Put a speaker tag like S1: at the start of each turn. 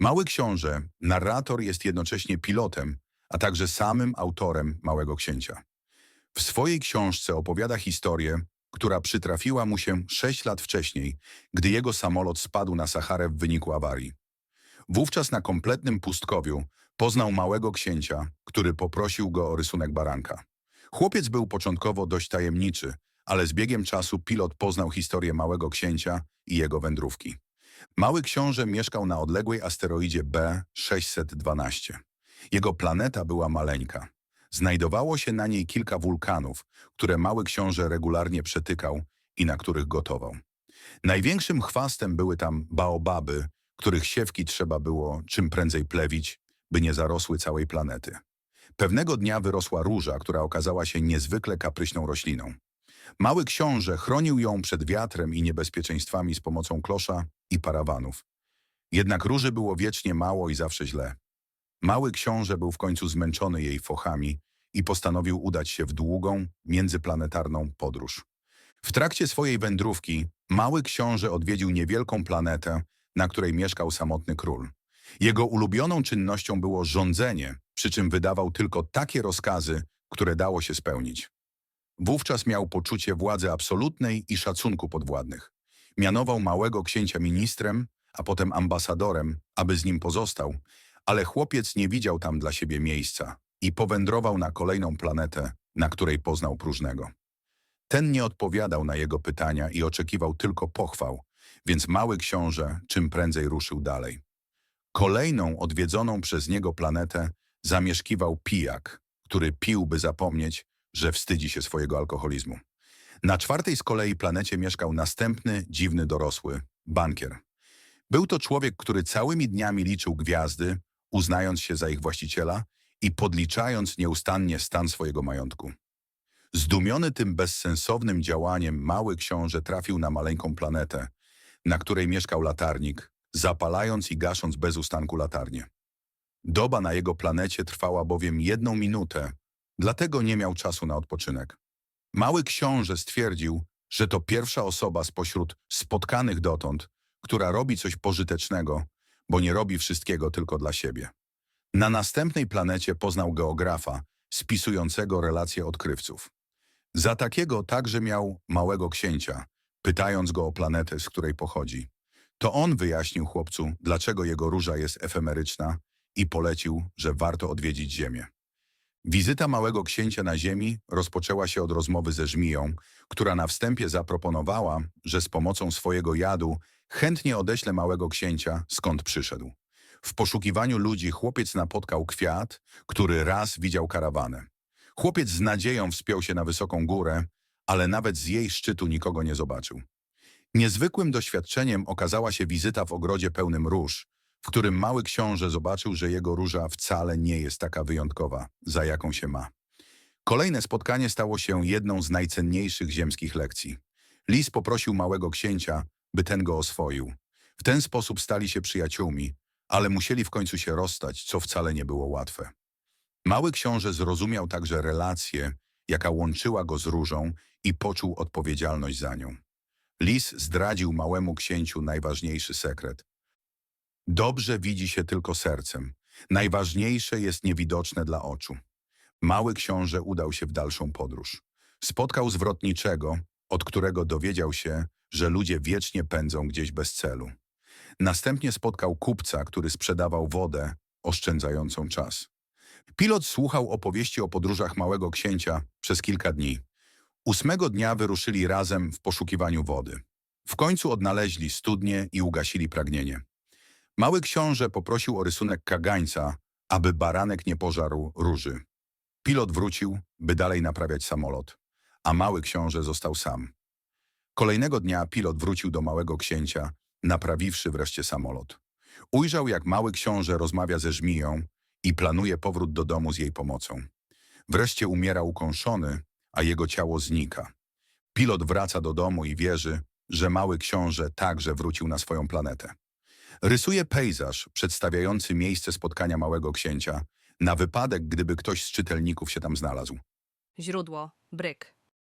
S1: Mały książę, narrator jest jednocześnie pilotem, a także samym autorem Małego Księcia. W swojej książce opowiada historię, która przytrafiła mu się sześć lat wcześniej, gdy jego samolot spadł na Saharę w wyniku awarii. Wówczas na kompletnym pustkowiu poznał Małego Księcia, który poprosił go o rysunek baranka. Chłopiec był początkowo dość tajemniczy, ale z biegiem czasu pilot poznał historię Małego Księcia i jego wędrówki. Mały książę mieszkał na odległej asteroidzie B612. Jego planeta była maleńka. Znajdowało się na niej kilka wulkanów, które mały książę regularnie przetykał i na których gotował. Największym chwastem były tam baobaby, których siewki trzeba było czym prędzej plewić, by nie zarosły całej planety. Pewnego dnia wyrosła róża, która okazała się niezwykle kapryśną rośliną. Mały książę chronił ją przed wiatrem i niebezpieczeństwami z pomocą klosza i parawanów. Jednak róży było wiecznie mało i zawsze źle. Mały książę był w końcu zmęczony jej fochami i postanowił udać się w długą, międzyplanetarną podróż. W trakcie swojej wędrówki mały książę odwiedził niewielką planetę, na której mieszkał samotny król. Jego ulubioną czynnością było rządzenie, przy czym wydawał tylko takie rozkazy, które dało się spełnić. Wówczas miał poczucie władzy absolutnej i szacunku podwładnych. Mianował małego księcia ministrem, a potem ambasadorem, aby z nim pozostał, ale chłopiec nie widział tam dla siebie miejsca i powędrował na kolejną planetę, na której poznał próżnego. Ten nie odpowiadał na jego pytania i oczekiwał tylko pochwał, więc mały książę czym prędzej ruszył dalej. Kolejną odwiedzoną przez niego planetę zamieszkiwał pijak, który pił, by zapomnieć, że wstydzi się swojego alkoholizmu. Na czwartej z kolei planecie mieszkał następny, dziwny dorosły, bankier. Był to człowiek, który całymi dniami liczył gwiazdy, uznając się za ich właściciela i podliczając nieustannie stan swojego majątku. Zdumiony tym bezsensownym działaniem, mały książę trafił na maleńką planetę, na której mieszkał latarnik, zapalając i gasząc bez ustanku latarnię. Doba na jego planecie trwała bowiem jedną minutę, dlatego nie miał czasu na odpoczynek. Mały książę stwierdził, że to pierwsza osoba spośród spotkanych dotąd, która robi coś pożytecznego, bo nie robi wszystkiego tylko dla siebie. Na następnej planecie poznał geografa, spisującego relacje odkrywców. Za takiego także miał małego księcia, pytając go o planetę, z której pochodzi. To on wyjaśnił chłopcu, dlaczego jego róża jest efemeryczna i polecił, że warto odwiedzić Ziemię. Wizyta małego księcia na Ziemi rozpoczęła się od rozmowy ze żmiją, która na wstępie zaproponowała, że z pomocą swojego jadu chętnie odeśle małego księcia, skąd przyszedł. W poszukiwaniu ludzi chłopiec napotkał kwiat, który raz widział karawanę. Chłopiec z nadzieją wspiął się na wysoką górę, ale nawet z jej szczytu nikogo nie zobaczył. Niezwykłym doświadczeniem okazała się wizyta w ogrodzie pełnym róż, w którym mały książę zobaczył, że jego róża wcale nie jest taka wyjątkowa, za jaką się ma. Kolejne spotkanie stało się jedną z najcenniejszych ziemskich lekcji. Lis poprosił małego księcia, by ten go oswoił. W ten sposób stali się przyjaciółmi, ale musieli w końcu się rozstać, co wcale nie było łatwe. Mały książę zrozumiał także relację, jaka łączyła go z różą i poczuł odpowiedzialność za nią. Lis zdradził małemu księciu najważniejszy sekret. Dobrze widzi się tylko sercem. Najważniejsze jest niewidoczne dla oczu. Mały książę udał się w dalszą podróż. Spotkał zwrotniczego, od którego dowiedział się, że ludzie wiecznie pędzą gdzieś bez celu. Następnie spotkał kupca, który sprzedawał wodę, oszczędzającą czas. Pilot słuchał opowieści o podróżach małego księcia przez kilka dni. Ósmego dnia wyruszyli razem w poszukiwaniu wody. W końcu odnaleźli studnie i ugasili pragnienie. Mały książę poprosił o rysunek kagańca, aby baranek nie pożarł róży. Pilot wrócił, by dalej naprawiać samolot, a mały książę został sam. Kolejnego dnia pilot wrócił do małego księcia, naprawiwszy wreszcie samolot. Ujrzał, jak mały książę rozmawia ze żmiją i planuje powrót do domu z jej pomocą. Wreszcie umiera ukąszony, a jego ciało znika. Pilot wraca do domu i wierzy, że mały książę także wrócił na swoją planetę. Rysuje pejzaż przedstawiający miejsce spotkania małego księcia, na wypadek, gdyby ktoś z czytelników się tam znalazł.
S2: Źródło. Bryk.